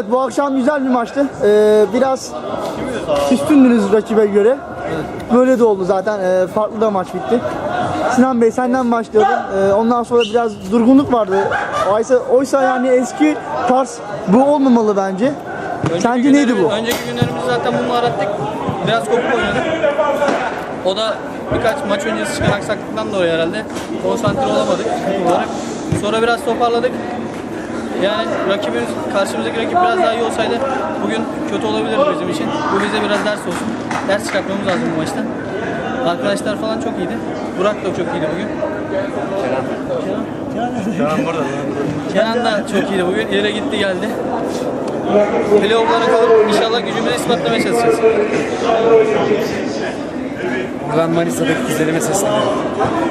Evet bu akşam güzel bir maçtı. Ee, biraz üstündünüz rakibe göre. Böyle de oldu zaten. Ee, farklı da maç bitti. Sinan Bey senden başlayalım. Ee, ondan sonra biraz durgunluk vardı. Oysa, oysa yani eski tarz bu olmamalı bence. Önceki Sence neydi günlerimiz- bu? Önceki günlerimizi zaten bununla arattık. Biraz kopuk oynadık. O da birkaç maç öncesi çıkan aksaklıktan dolayı herhalde konsantre olamadık olarak. Sonra biraz toparladık. Yani rakibimiz, karşımızdaki rakip biraz daha iyi olsaydı bugün kötü olabilirdi bizim için. Bu bize biraz ders olsun. Ders çıkartmamız lazım bu maçtan. Arkadaşlar falan çok iyiydi. Burak da çok iyiydi bugün. Kenan da çok iyiydi bugün. İleri gitti geldi. Playoff'lara kalıp inşallah gücümüzü ispatlamaya çalışacağız. Buradan Manisa'daki kuzenime sesleniyorum.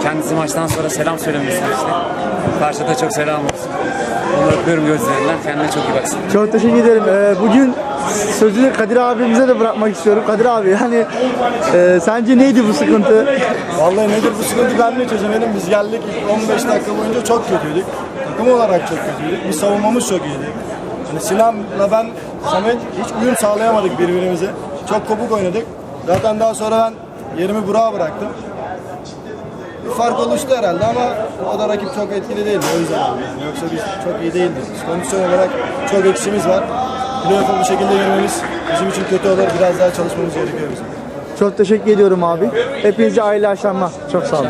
Kendisi maçtan sonra selam söylemek istemişti. Karşıda çok selam olsun. Onu öpüyorum gözlerinden. Kendine çok iyi baksın. Çok teşekkür ederim. Ee, bugün sözü Kadir abimize de bırakmak istiyorum. Kadir abi hani e, sence neydi bu sıkıntı? Vallahi nedir bu sıkıntı ben de çözemedim. Biz geldik ilk 15 dakika boyunca çok kötüydük. Takım olarak çok kötüydük. Biz savunmamız çok iyiydi. Hani Sinan'la ben, Samet hiç uyum sağlayamadık birbirimize. Çok kopuk oynadık. Zaten daha sonra ben yerimi Burak'a bıraktım. Fark oluştu herhalde ama o da rakip çok etkili değildi o yüzden yani. Yoksa biz çok iyi değildik. Kondisyon olarak çok eksiğimiz var. Playoff'a bu şekilde girmemiz bizim için kötü olur. Biraz daha çalışmamız gerekiyor bizim. Çok teşekkür ediyorum abi. Hepinize aile akşamlar. Çok sağ olun.